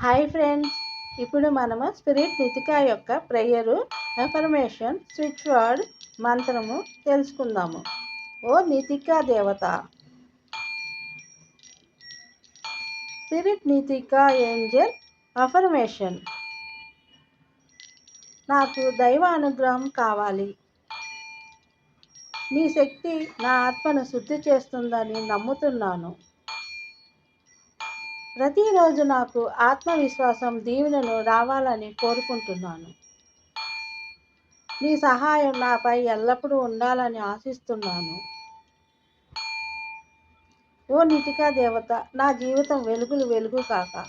Hi friends. ఇప్పుడు మనము spirit నితిక యొక్క ప్రేయరు ఎఫర్మేషన్ స్విచ్ వర్డ్ మంత్రము తెలుసుకుందాము. ఓ నితికా దేవత! Spirit Nitika angel affirmation. నాకు దైవ అనుగ్రహం కావాలి. నీ శక్తి నా ఆత్మను శుద్ధి చేస్తుందని నమ్ముతున్నాను. ప్రతిరోజు నాకు ఆత్మవిశ్వాసం దీవెనలు రావాలని కోరుకుంటున్నాను. నీ సహాయం నాపై ఎల్లప్పుడూ ఉండాలని ఆశిస్తున్నాను. ఓ నితికా దేవత నా జీవితం వెలుగులు వెలుగు కాక.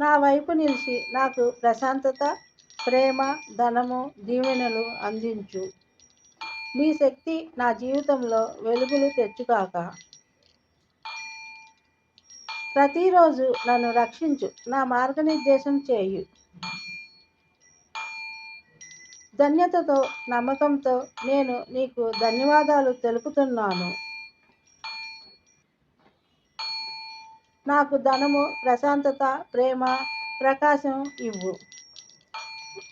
నా వైపు నిలిచి నాకు ప్రశాంతత ప్రేమ ధనము దీవెనలు అందించు. నీ శక్తి నా జీవితంలో వెలుగులు తెచ్చుకాక ప్రతిరోజు నన్ను రక్షించు. నా మార్గనిర్దేశం చేయు. ధన్యతతో నమ్మకంతో నేను నీకు ధన్యవాదాలు తెలుపుతున్నాను. నాకు ధనము ప్రశాంతత ప్రేమ ప్రకాశం ఇవ్వు.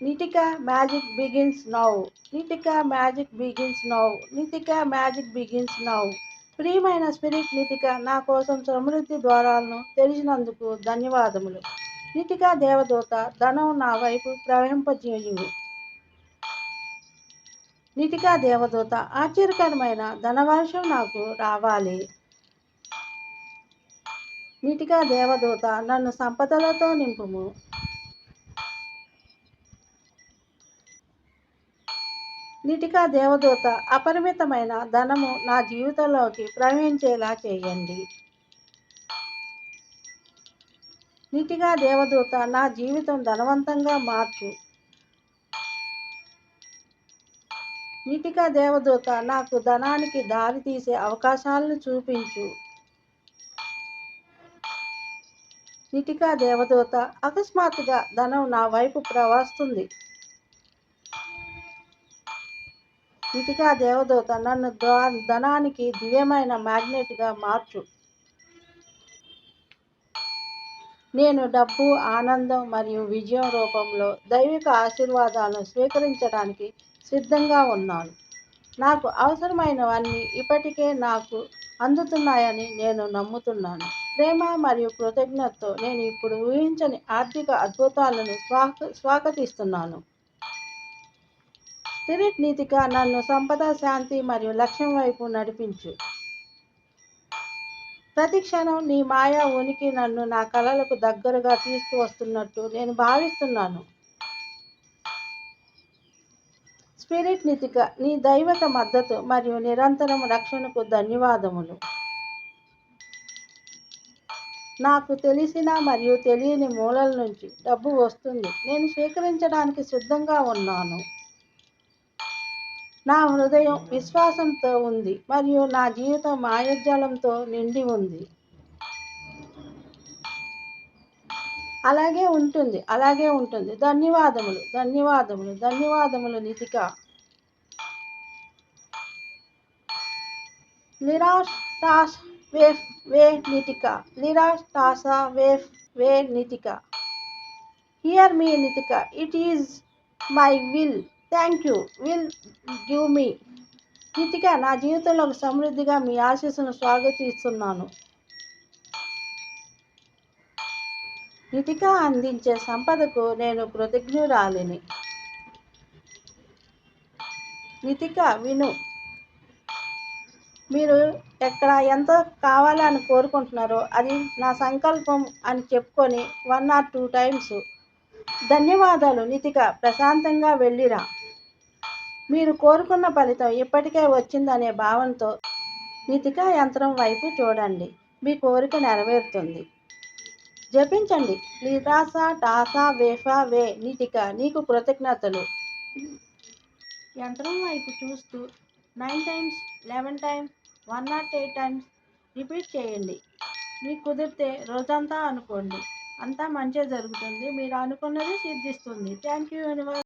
Nitika magic begins now. Nitika magic begins now. Nitika magic begins now. ప్రియమైన స్పిరిట్ నితిక నా కోసం సమృద్ధి ద్వారాలను తెలిసినందుకు ధన్యవాదములు. నితిక దేవదూత ధనం నా వైపు ప్రవహింపజేయువు నితిక దేవదూత ఆశ్చర్యకరమైన ధనవర్షం నాకు రావాలి. నితిక దేవదూత నన్ను సంపదలతో నింపుము. నిటికా దేవదూత అపరిమితమైన ధనము నా జీవితంలోకి ప్రవహించేలా చేయండి. నిటిగా దేవదూత నా జీవితం ధనవంతంగా మార్చు. నిటికా దేవదూత నాకు ధనానికి దారి తీసే అవకాశాలను చూపించు. నిటికా దేవదూత అకస్మాత్తుగా ధనం నా వైపు ప్రవస్తుంది ఇటుకా దేవదూత నన్ను ధనానికి దివ్యమైన మ్యాగ్నెట్గా మార్చు. నేను డబ్బు ఆనందం మరియు విజయం రూపంలో దైవిక ఆశీర్వాదాలను స్వీకరించడానికి సిద్ధంగా ఉన్నాను. నాకు అవసరమైనవన్నీ ఇప్పటికే నాకు అందుతున్నాయని నేను నమ్ముతున్నాను. ప్రేమ మరియు కృతజ్ఞతతో నేను ఇప్పుడు ఊహించని ఆర్థిక అద్భుతాలను స్వాగ స్వాగతిస్తున్నాను. స్పిరిట్ నీతిగా నన్ను సంపద శాంతి మరియు లక్ష్యం వైపు నడిపించు. ప్రతి క్షణం నీ మాయా ఉనికి నన్ను నా కళలకు దగ్గరగా తీసుకువస్తున్నట్టు నేను భావిస్తున్నాను. స్పిరిట్ నితిక నీ దైవక మద్దతు మరియు నిరంతరం రక్షణకు ధన్యవాదములు. నాకు తెలిసిన మరియు తెలియని మూలల నుంచి డబ్బు వస్తుంది. నేను స్వీకరించడానికి సిద్ధంగా ఉన్నాను. నా హృదయం విశ్వాసంతో ఉంది మరియు నా జీవితం మాయజాలంతో నిండి ఉంది. అలాగే ఉంటుంది అలాగే ఉంటుంది. ధన్యవాదములు ధన్యవాదములు ధన్యవాదములు నితిక లిరాష్ టాస్ వేఫ్ వే నితిక లిరాష్ టాసా వేఫ్ వే Nitika hear me Nitika it is my will thank you will give me Geetika నా జీవితంలో సమృద్ధిగా మీ ఆశీస్సును స్వాగతిస్తున్నాను. నితిక అందించే సంపదకు నేను కృతజ్ఞురాలిని. నితిక విను. మీరు ఎక్కడ ఎంత కావాలని కోరుకుంటున్నారో అది నా సంకల్పం అని చెప్పుకొని వన్ ఆర్ టూ టైమ్స్ ధన్యవాదాలు నితిక ప్రశాంతంగా వెళ్ళిరా. మీరు కోరుకున్న ఫలితం ఇప్పటికే వచ్చిందనే భావనతో నితికా యంత్రం వైపు చూడండి. మీ కోరిక నెరవేరుతుంది. జపించండి. లిరాసా టాసా వేఫా వే నితిక నీకు కృతజ్ఞతలు. యంత్రం వైపు చూస్తూ nine times eleven times one naught eight times repeat చేయండి. మీకు కుదిరితే రోజంతా అనుకోండి. అంతా మంచిగా జరుగుతుంది. మీరు అనుకున్నది సిద్ధిస్తుంది. Thank you universe